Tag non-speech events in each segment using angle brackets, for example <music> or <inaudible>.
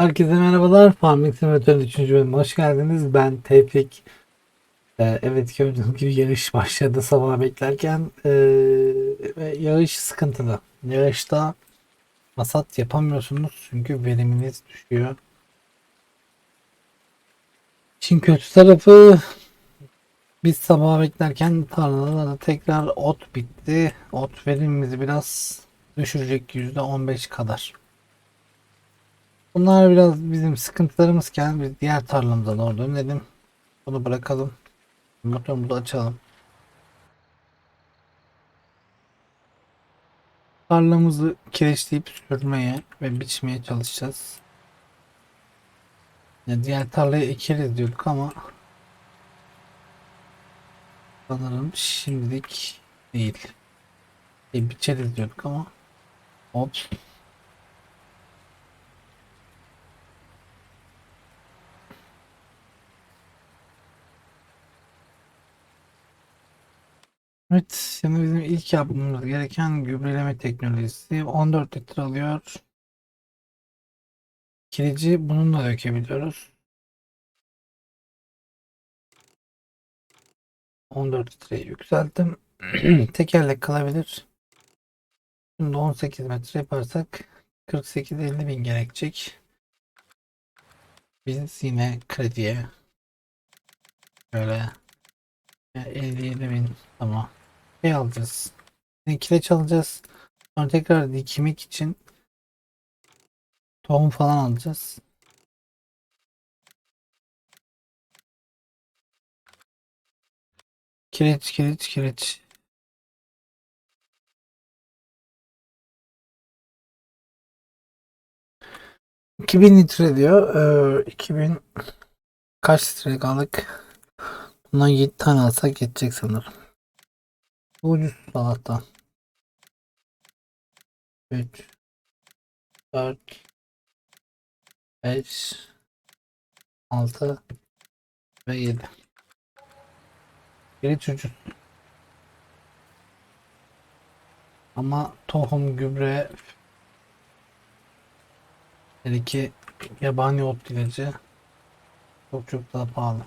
Herkese merhabalar. Farming Simulator'ın 3. bölümüne hoş geldiniz. Ben Tevfik. Ee, evet gördüğünüz gibi yağış başladı sabah beklerken. Ee, ve yağış sıkıntılı. Yağışta hasat yapamıyorsunuz çünkü veriminiz düşüyor. İşin kötü tarafı biz sabah beklerken tarlalarda tekrar ot bitti. Ot verimimizi biraz düşürecek %15 kadar. Bunlar biraz bizim sıkıntılarımızken biz diğer tarlamıza doğru dönelim. Bunu bırakalım. Motorumuzu açalım. Tarlamızı kireçleyip sürmeye ve biçmeye çalışacağız. Ya diğer tarlayı ekeriz diyorduk ama sanırım şimdilik değil. E, biçeriz diyorduk ama hop Evet, şimdi bizim ilk yapmamız gereken gübreleme teknolojisi 14 litre alıyor. Kireci bununla dökebiliyoruz. 14 litreyi yükselttim. <clears throat> Tekerlek kalabilir. Şimdi 18 metre yaparsak 48-50 bin gerekecek. Biz yine krediye böyle 57 bin tamam şey alacağız. Kireç alacağız. Sonra tekrar dikmek için tohum falan alacağız. Kireç, kireç, kireç. ...2000 litre diyor. Ee, 2000 kaç litre kaldık? Bundan 7 tane alsak yetecek sanırım. Bu ucuz Allah'tan. 3 4 5 6 ve 7 Geri çocuk. Ama tohum, gübre hele ki yabani ot ilacı çok çok daha pahalı.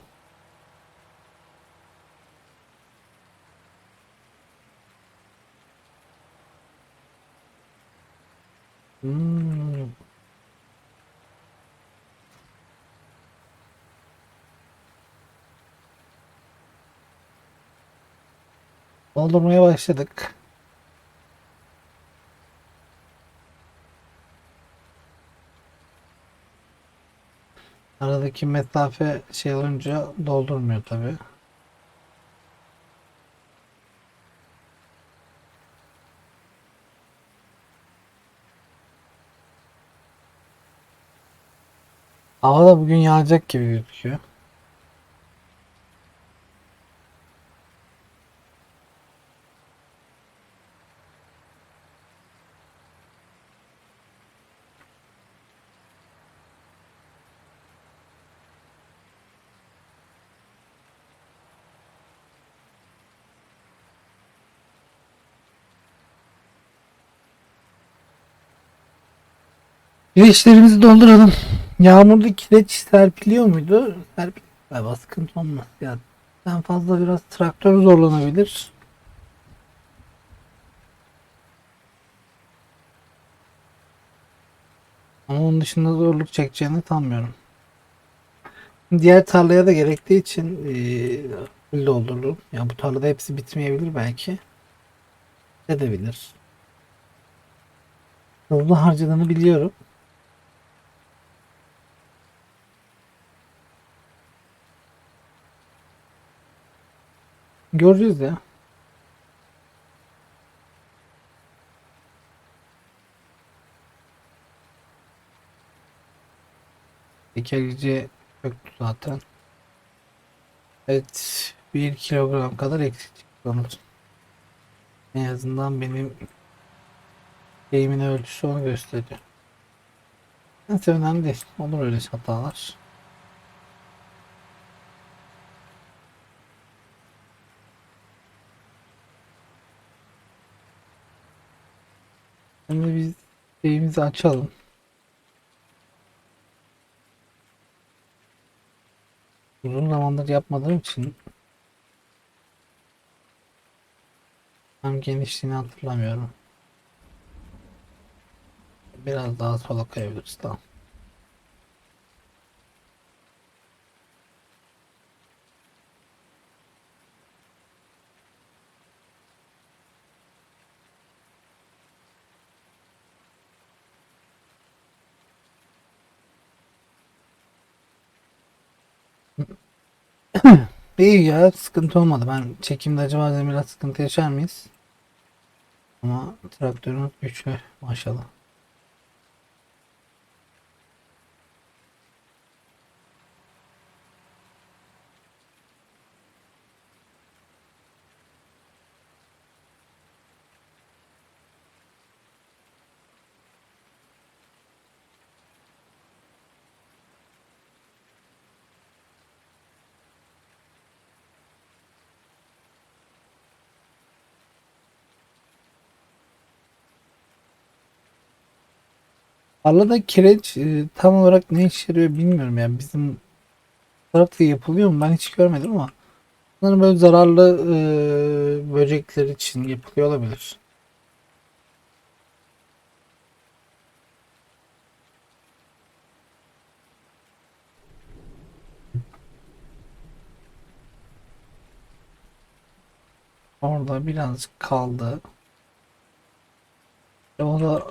Hmm. Doldurmaya başladık. Aradaki mesafe şey olunca doldurmuyor tabi. Hava da bugün yağacak gibi gözüküyor. Güneşlerimizi dolduralım. Yağmurda kireç serpiliyor muydu? Serpil galiba sıkıntı olmaz. Ya ben fazla biraz traktör zorlanabilir. Ama onun dışında zorluk çekeceğini sanmıyorum. Diğer tarlaya da gerektiği için eee full doldururum. Ya bu tarlada hepsi bitmeyebilir belki. Edebilir. Hızlı harcadığını biliyorum. Göreceğiz ya. Tekerici çöktü zaten. Evet. Bir kilogram kadar eksik sanırım. En azından benim şeyimin ölçüsü onu gösteriyor. Neyse önemli değil. Olur öyle hatalar. şeyimizi açalım. Uzun zamandır yapmadığım için tam genişliğini hatırlamıyorum. Biraz daha sola kayabiliriz tamam. <laughs> İyi ya sıkıntı olmadı. Ben çekimde acaba biraz sıkıntı yaşar mıyız? Ama traktörümüz güçlü maşallah. Tarlada kireç e, tam olarak ne işe yarıyor bilmiyorum yani bizim tarafta yapılıyor mu ben hiç görmedim ama sanırım böyle zararlı e, böcekler için yapılıyor olabilir. Orada birazcık kaldı. E, O da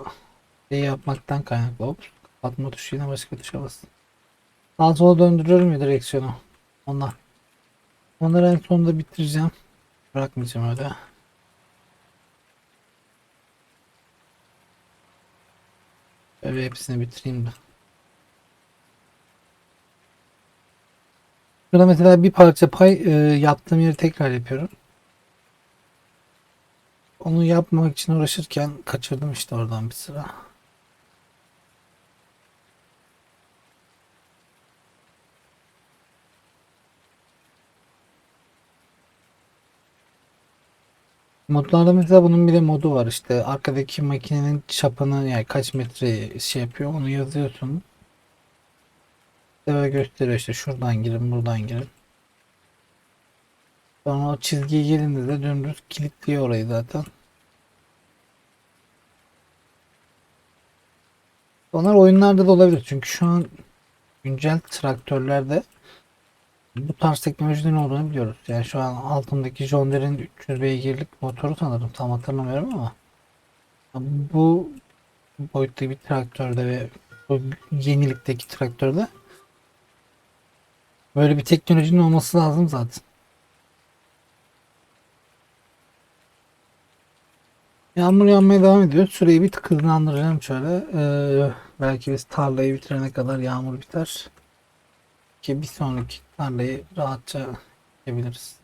şey yapmaktan kaynaklı. Hop, kapatma tuşuyla başka tuşa basın. Sağa sola döndürüyorum ya direksiyonu. Onlar. Onları en sonunda bitireceğim. Bırakmayacağım öyle. Böyle hepsini bitireyim de. Burada mesela bir parça pay e, yaptığım yeri tekrar yapıyorum. Onu yapmak için uğraşırken kaçırdım işte oradan bir sıra. Modlarda mesela bunun bir de modu var işte arkadaki makinenin çapını yani kaç metre şey yapıyor onu yazıyorsun. Böyle gösteriyor işte şuradan girin buradan girin. Sonra o çizgiye gelince de dümdüz kilitliyor orayı zaten. Onlar oyunlarda da olabilir çünkü şu an güncel traktörlerde bu tarz teknolojinin olduğunu biliyoruz. Yani şu an altındaki John Deere'in 300 beygirlik motoru sanırım tam hatırlamıyorum ama bu boyutta bir traktörde ve bu yenilikteki traktörde böyle bir teknolojinin olması lazım zaten. Yağmur yağmaya devam ediyor. Süreyi bir tık hızlandıracağım şöyle. Ee, belki biz tarlayı bitirene kadar yağmur biter. Ki bir sonraki tarlayı rahatça yapabiliriz.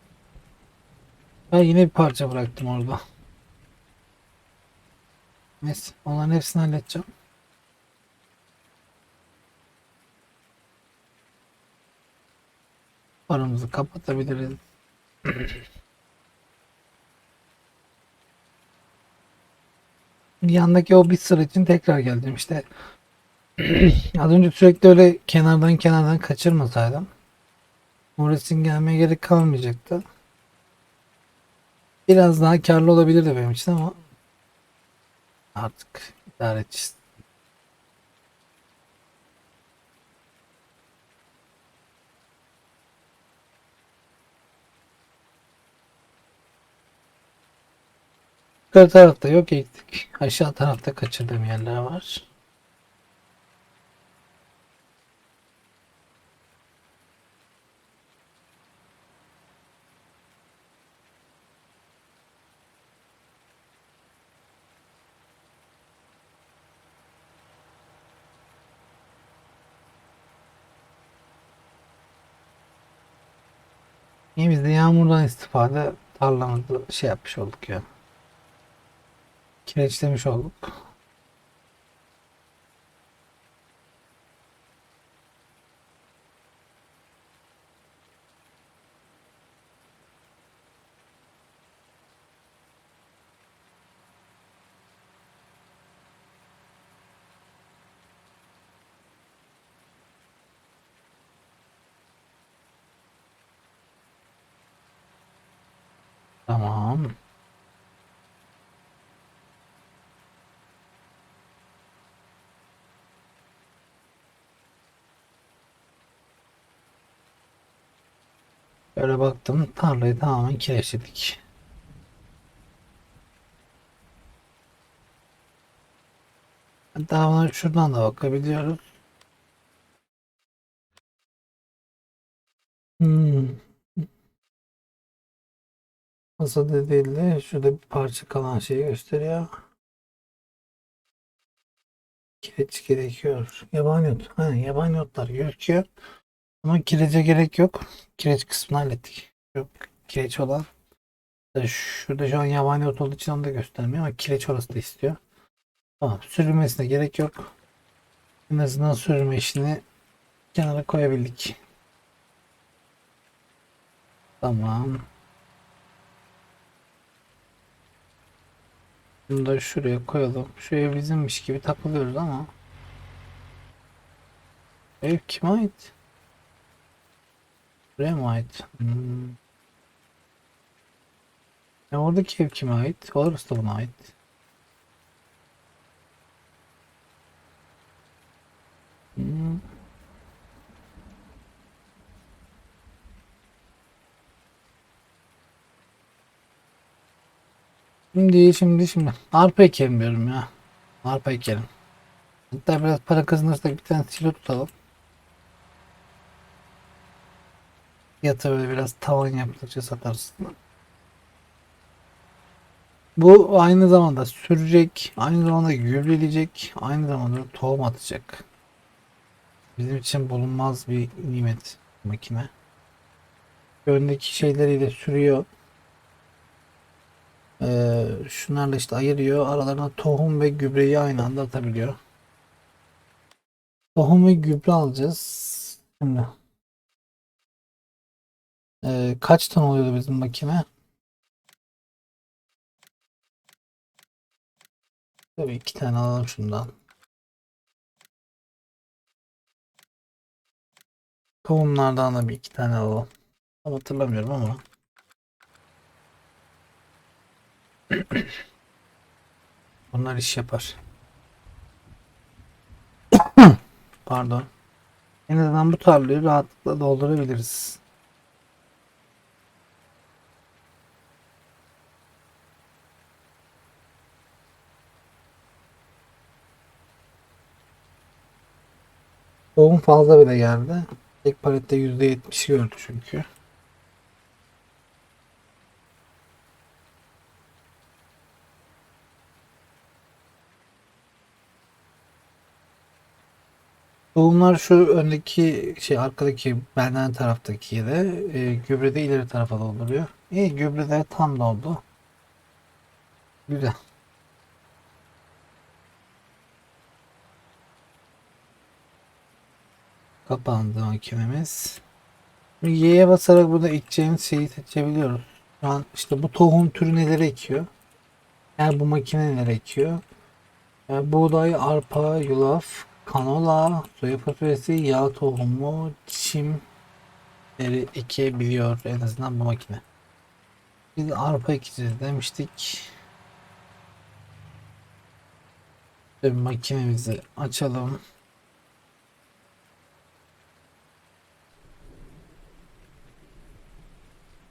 Ben yine bir parça bıraktım orada. Neyse onların hepsini halledeceğim. Paramızı kapatabiliriz. Yandaki o bir sıra için tekrar geldim işte. <clears throat> Az önce sürekli öyle kenardan kenardan kaçırmasaydım. Morris'in gelmeye gerek kalmayacaktı. Biraz daha karlı olabilirdi benim için ama artık idare edeceğiz. Yukarı tarafta yok ektik. Aşağı tarafta kaçırdığım yerler var. İyi biz de yağmurdan istifade tarlamızı şey yapmış olduk ya. Kireçlemiş olduk. Böyle baktım tarlayı tamamen kireçledik. Buna şuradan da bakabiliyoruz. Hmm. Masada değil de şurada bir parça kalan şeyi gösteriyor. Kireç gerekiyor. Yabani ot. Ha, yabani otlar gözüküyor. Ama kirece gerek yok. Kireç kısmını hallettik. Yok kireç olan. Şurada şu an yabani ot olduğu için onu da göstermiyor ama kireç orası da istiyor. Tamam. Sürülmesine gerek yok. En azından sürülme işini kenara koyabildik. Tamam. Bunu da şuraya koyalım. Şu ev bizimmiş gibi takılıyoruz ama. Ev kime ait? Buraya mı ait? Hmm. Ya oradaki ev kime ait? Orası da buna ait. Hmm. Şimdi şimdi şimdi arpa ekelim diyorum ya. Arpa ekelim. Hatta biraz para kazanırsak bir tane silo tutalım. Fiyatı böyle biraz tavan yaptıkça satarız. Bu aynı zamanda sürecek, aynı zamanda gübreleyecek, aynı zamanda tohum atacak. Bizim için bulunmaz bir nimet makine. Öndeki şeyleriyle sürüyor. Ee, şunlarla işte ayırıyor. Aralarına tohum ve gübreyi aynı anda atabiliyor. Tohum ve gübre alacağız. Şimdi. Ee, kaç ton oluyordu bizim makine? Tabii iki tane alalım şundan. Tohumlardan da bir iki tane alalım. Tam hatırlamıyorum ama. <coughs> Bunlar iş yapar. <coughs> Pardon. En azından bu tarlayı rahatlıkla doldurabiliriz. Tohum fazla bile geldi. Tek palette %70 gördü çünkü. Tohumlar şu öndeki şey arkadaki benden taraftaki de e, gübrede ileri tarafa dolduruyor. İyi gübrede tam doldu. Güzel. Kapandı. Şimdi Y'ye basarak burada ekeceğimiz şeyi seçebiliyoruz. Şu an işte bu tohum türü neler ekiyor? Yani bu makine neler ekiyor? Yani buğday, arpa, yulaf, kanola, soya fasulyesi, yağ tohumu, çimleri ekebiliyor en azından bu makine. Biz arpa ekeceğiz demiştik. Makinemizi açalım.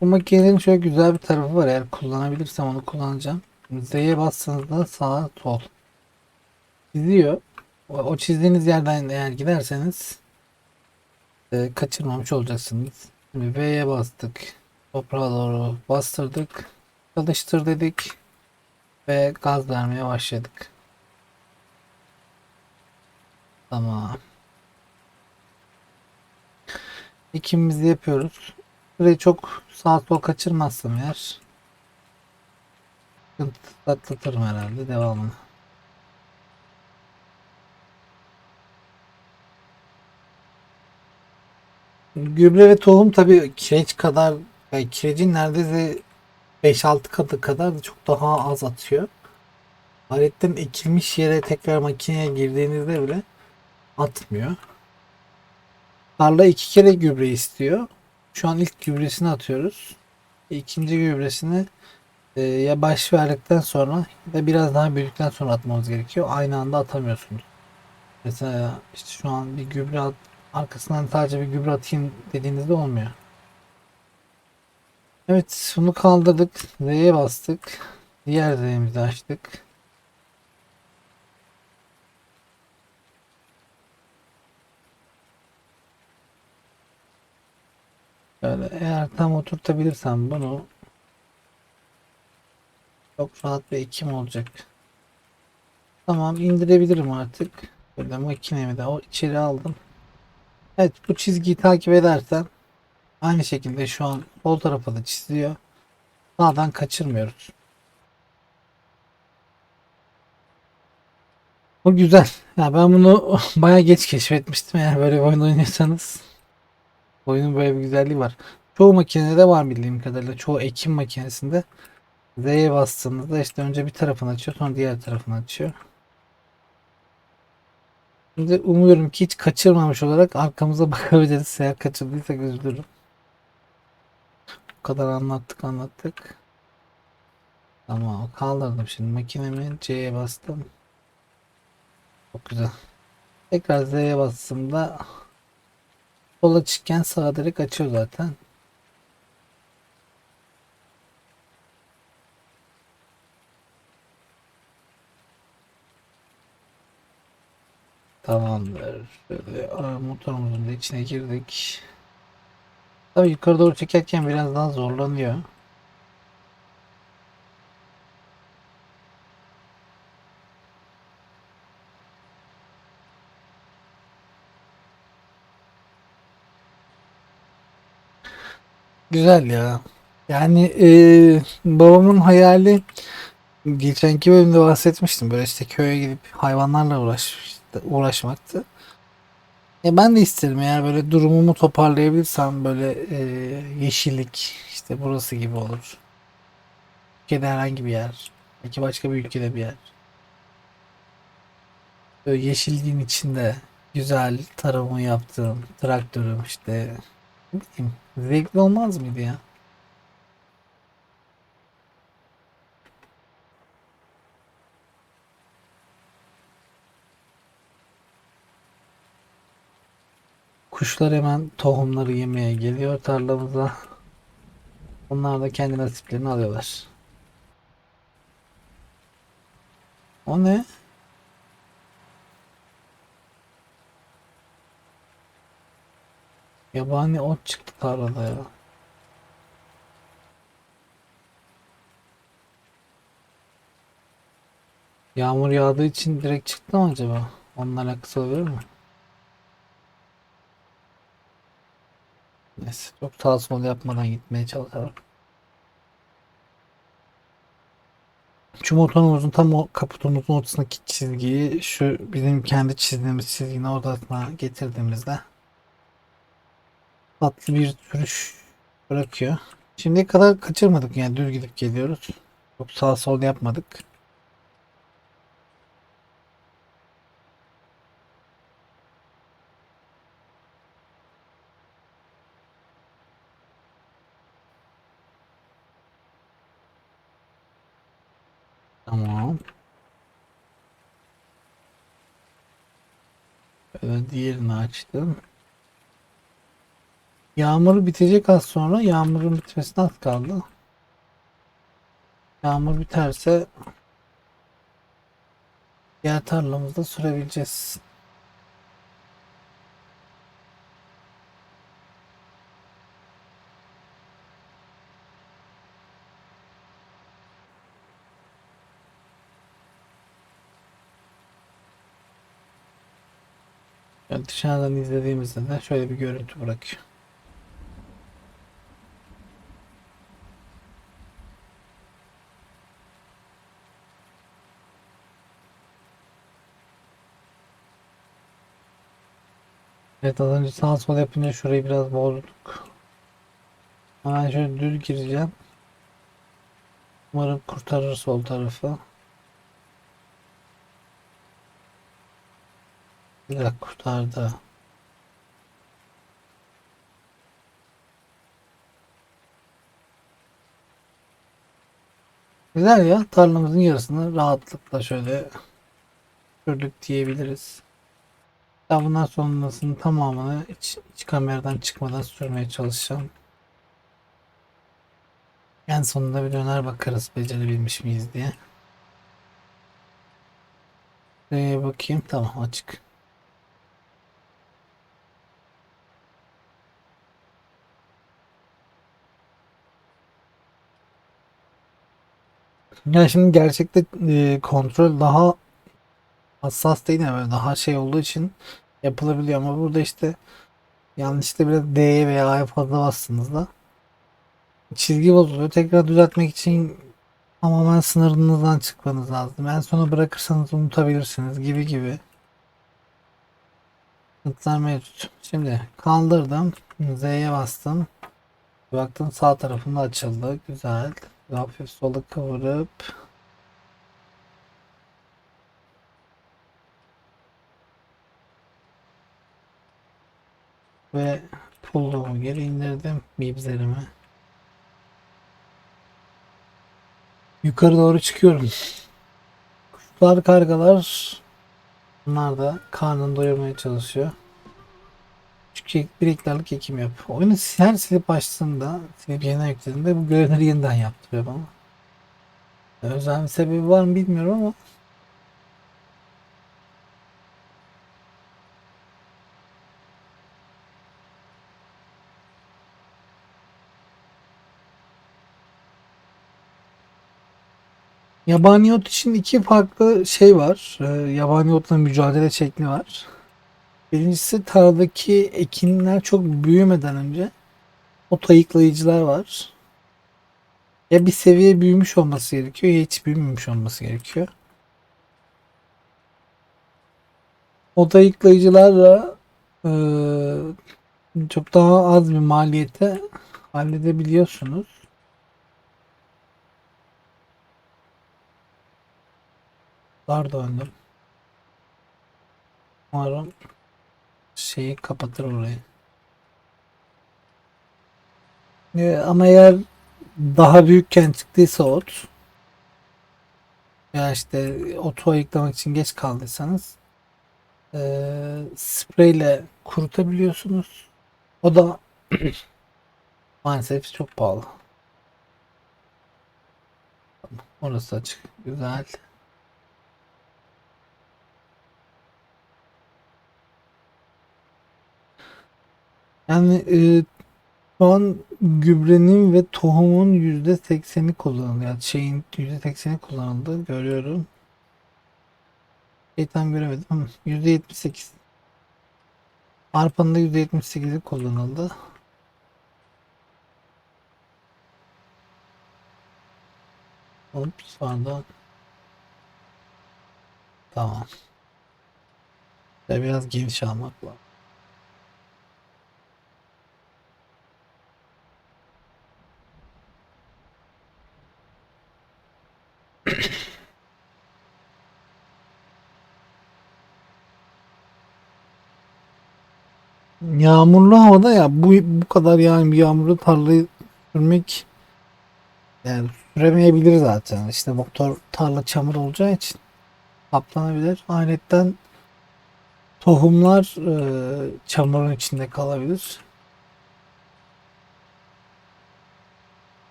Bu makinenin şöyle güzel bir tarafı var. Eğer kullanabilirsem onu kullanacağım. Z'ye bastığınızda sağ sol çiziyor. O, çizdiğiniz yerden eğer giderseniz e, kaçırmamış olacaksınız. Şimdi V'ye bastık. Toprağa doğru bastırdık. Çalıştır dedik. Ve gaz vermeye başladık. Tamam. İkimizi yapıyoruz. Burayı çok sağ sol kaçırmazsam eğer atlatırım herhalde devamını. Gübre ve tohum tabii kireç kadar yani kirecin neredeyse 5-6 katı kadar da çok daha az atıyor. Aletten ekilmiş yere tekrar makineye girdiğinizde bile atmıyor. Tarla iki kere gübre istiyor. Şu an ilk gübresini atıyoruz. ikinci gübresini e, ya baş verdikten sonra ya biraz daha büyüdükten sonra atmamız gerekiyor. Aynı anda atamıyorsunuz. Mesela işte şu an bir gübre at, arkasından sadece bir gübre atayım dediğinizde olmuyor. Evet bunu kaldırdık. Z'ye bastık. Diğer Z'imizi açtık. Böyle eğer tam oturtabilirsem bunu çok rahat bir ekim olacak. Tamam indirebilirim artık. Böyle makinemi de o içeri aldım. Evet bu çizgiyi takip edersen aynı şekilde şu an sol tarafa da çiziyor. Sağdan kaçırmıyoruz. Bu güzel. Ya ben bunu <laughs> baya geç keşfetmiştim eğer böyle bir oyun oynuyorsanız. Oyunun böyle bir güzelliği var. Çoğu makinede var bildiğim kadarıyla. Çoğu ekim makinesinde Z'ye bastığınızda işte önce bir tarafını açıyor sonra diğer tarafını açıyor. Şimdi umuyorum ki hiç kaçırmamış olarak arkamıza <laughs> bakabiliriz. Eğer kaçırdıysak üzülürüm. Bu kadar anlattık anlattık. Tamam kaldırdım şimdi makinemi C'ye bastım. Çok güzel. Tekrar Z'ye bastığımda sola çıkken sağa direkt açıyor zaten. Tamamdır. Şöyle motorumuzun da içine girdik. Tabii yukarı doğru çekerken biraz daha zorlanıyor. Güzel ya. Yani eee, babamın hayali geçenki bölümde bahsetmiştim. Böyle işte köye gidip hayvanlarla uğraş, uğraşmaktı. E ben de isterim eğer böyle durumumu toparlayabilirsem böyle eee, yeşillik işte burası gibi olur. Ülkede herhangi bir yer. Belki başka bir ülkede bir yer. Böyle yeşilliğin içinde güzel tarımı yaptığım traktörüm işte zevkli olmaz mıydı ya? Kuşlar hemen tohumları yemeye geliyor tarlamıza. <laughs> Onlar da kendi nasiplerini alıyorlar. O ne? Yabani ot çıktı tarlada ya. Yağmur yağdığı için direkt çıktı mı acaba? Onunla alakası olabilir mi? Neyse çok sağ yapmadan gitmeye çalışalım. Şu motorumuzun tam o kaputumuzun ortasındaki çizgiyi şu bizim kendi çizdiğimiz çizginin ortasına getirdiğimizde tatlı bir sürüş bırakıyor. Şimdiye kadar kaçırmadık yani düz gidip geliyoruz. Çok sağ sol yapmadık. Tamam. Böyle diğerini açtım. Yağmur bitecek az sonra. Yağmurun bitmesine az kaldı. Yağmur biterse diğer tarlamızda sürebileceğiz. Yani dışarıdan izlediğimizde de şöyle bir görüntü bırakıyor. Evet az önce sağ sol yapınca şurayı biraz bozduk. Hemen şöyle düz gireceğim. Umarım kurtarır sol tarafı. Güzel kurtardı. Güzel ya. Tarlamızın yarısını rahatlıkla şöyle sürdük diyebiliriz. Daha bundan sonrasının tamamını hiç, hiç kameradan çıkmadan sürmeye çalışacağım. En sonunda bir döner bakarız becerebilmiş miyiz diye. Şuraya bakayım. Tamam açık. Ya şimdi gerçekte e, kontrol daha hassas değil yani böyle daha şey olduğu için yapılabiliyor ama burada işte yanlışlıkla biraz D'ye veya A'ya fazla bastığınızda çizgi bozuluyor. Tekrar düzeltmek için tamamen sınırınızdan çıkmanız lazım. En sona bırakırsanız unutabilirsiniz gibi gibi. Sıkıntılar mevcut. Şimdi kaldırdım. Z'ye bastım. Baktım sağ tarafında açıldı. Güzel. Hafif sola kıvırıp ve pulluğumu geri indirdim bibzerimi. Yukarı doğru çıkıyorum. Kuşlar, kargalar bunlar da karnını doyurmaya çalışıyor. Çünkü bir hektarlık ekim yap. Oyunu her silip açtığımda, silip yeniden yüklediğimde bu görevleri yeniden yaptırıyor bana. Özel bir sebebi var mı bilmiyorum ama Yabani ot için iki farklı şey var. Ee, yabani otla mücadele şekli var. Birincisi tarladaki ekinler çok büyümeden önce ot ayıklayıcılar var. Ya bir seviye büyümüş olması gerekiyor ya hiç büyümemiş olması gerekiyor. Ot ayıklayıcılarla eee, çok daha az bir maliyete halledebiliyorsunuz. Dar döndüm. Umarım şeyi kapatır orayı. Ee, ama eğer daha büyükken çıktıysa ot veya işte otu ayıklamak için geç kaldıysanız eee spreyle kurutabiliyorsunuz. O da <clears throat> maalesef çok pahalı. Orası açık. Güzel. Yani e, şu an gübrenin ve tohumun yüzde sekseni kullanılıyor. Yani şeyin yüzde sekseni kullanıldı. Görüyorum. Şey tam göremedim. Yüzde yetmiş sekiz. Arpanın da yüzde yetmiş sekizi kullanıldı. Ups, pardon. Tamam. Biraz geniş almak lazım. Yağmurlu havada ya bu bu kadar yani bir yağmurlu tarlayı sürmek yani süremeyebilir zaten. İşte motor tarla çamur olacağı için kaplanabilir. Ayrıca tohumlar e, çamurun içinde kalabilir.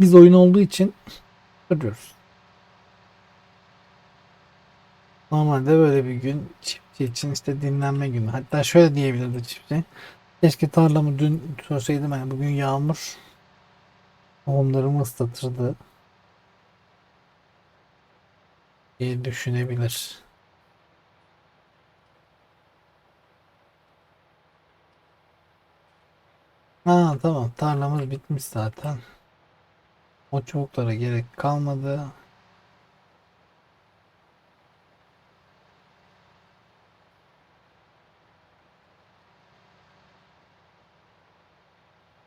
Biz oyun olduğu için sürüyoruz. Normalde böyle bir gün çiftçi için işte dinlenme günü. Hatta şöyle diyebilirdi çiftçi. Keşke tarlamı dün sürseydim. Yani bugün yağmur tohumlarımı ıslatırdı diye düşünebilir. Ha tamam tarlamız bitmiş zaten. O çubuklara gerek kalmadı.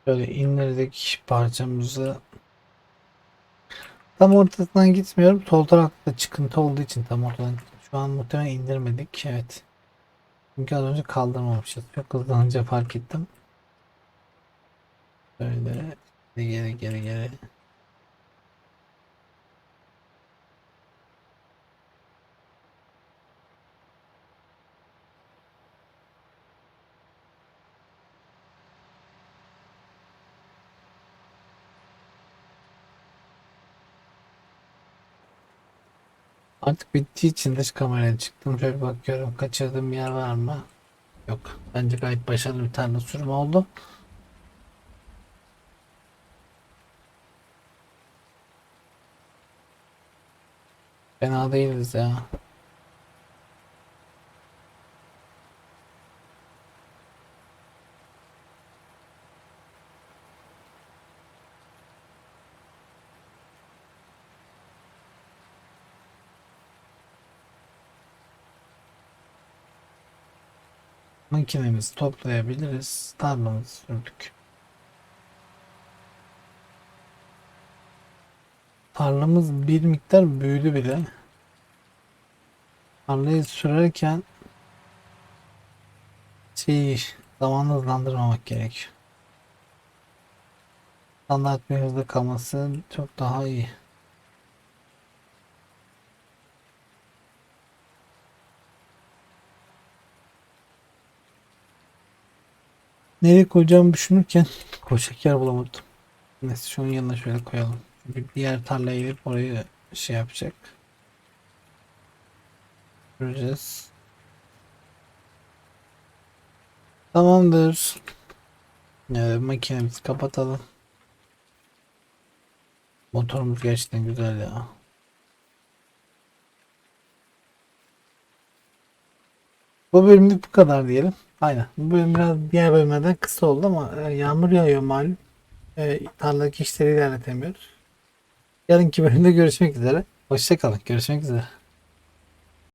Böyle indirdik parçamızı. Tam ortasından gitmiyorum. Sol tarafta çıkıntı olduğu için tam ortadan Şu an muhtemelen indirmedik. Evet. Çünkü az önce kaldırmamışız. Çok hızlanınca fark ettim. Böyle geri geri geri geri. Artık bittiği için dış kameraya çıktım. Şöyle bakıyorum kaçırdığım yer var mı? Yok. Bence gayet başarılı bir tane sürüm oldu. Fena değiliz ya. Makinemizi toplayabiliriz. Tarlamızı sürdük. Tarlamız bir miktar büyüdü bile. Tarlayı sürerken şeyi zamanı hızlandırmamak gerekiyor. Standart bir hızda kalması çok daha iyi. Nereye koyacağımı düşünürken <laughs> koşacak yer bulamadım. Neyse şunun yanına şöyle koyalım. Çünkü diğer tarlaya gidip orayı şey yapacak. Göreceğiz. Tamamdır. Evet, makinemizi kapatalım. Motorumuz gerçekten güzel ya. Bu bölümlük bu kadar diyelim. Aynen. Bu bölüm biraz diğer bölümlerden kısa oldu ama e, yağmur yağıyor malum. E, tarladaki işleri ilerletemiyoruz. Yarınki bölümde görüşmek üzere. Hoşçakalın. Görüşmek üzere.